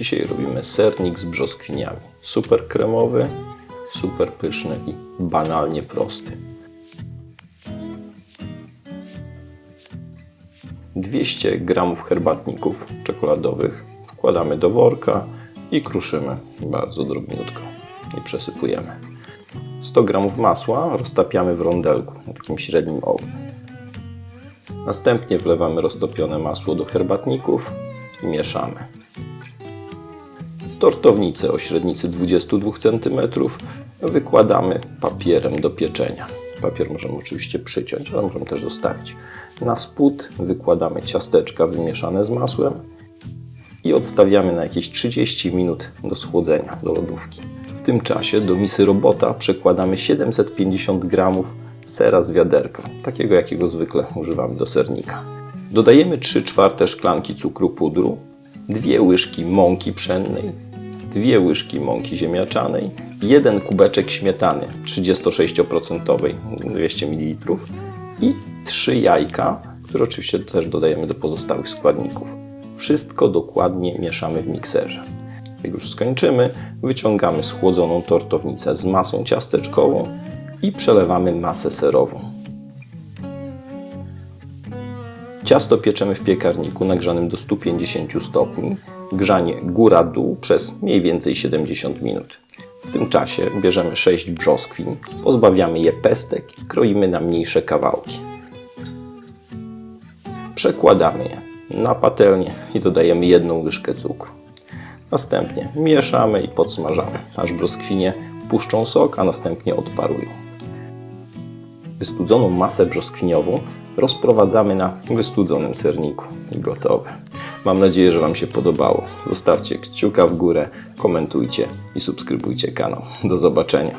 Dzisiaj robimy sernik z brzoskwiniami. Super kremowy, super pyszny i banalnie prosty. 200 gramów herbatników czekoladowych wkładamy do worka i kruszymy bardzo drobniutko i przesypujemy. 100 gramów masła roztapiamy w rondelku na takim średnim ogniu. Następnie wlewamy roztopione masło do herbatników i mieszamy. Tortownicę o średnicy 22 cm wykładamy papierem do pieczenia. Papier możemy oczywiście przyciąć, ale możemy też zostawić. Na spód wykładamy ciasteczka wymieszane z masłem i odstawiamy na jakieś 30 minut do schłodzenia do lodówki. W tym czasie do misy robota przekładamy 750 g sera z wiaderka, takiego jakiego zwykle używamy do sernika. Dodajemy 3 czwarte szklanki cukru pudru, 2 łyżki mąki pszennej, 2 łyżki mąki ziemniaczanej, jeden kubeczek śmietany 36% 200 ml i 3 jajka, które oczywiście też dodajemy do pozostałych składników. Wszystko dokładnie mieszamy w mikserze. Jak już skończymy, wyciągamy schłodzoną tortownicę z masą ciasteczkową i przelewamy masę serową. Ciasto pieczemy w piekarniku nagrzanym do 150 stopni. Grzanie góra-dół przez mniej więcej 70 minut. W tym czasie bierzemy 6 brzoskwiń, pozbawiamy je pestek i kroimy na mniejsze kawałki. Przekładamy je na patelnię i dodajemy jedną łyżkę cukru. Następnie mieszamy i podsmażamy, aż brzoskwinie puszczą sok, a następnie odparują. Wystudzoną masę brzoskwiniową rozprowadzamy na wystudzonym serniku i gotowe. Mam nadzieję, że Wam się podobało. Zostawcie kciuka w górę, komentujcie i subskrybujcie kanał. Do zobaczenia.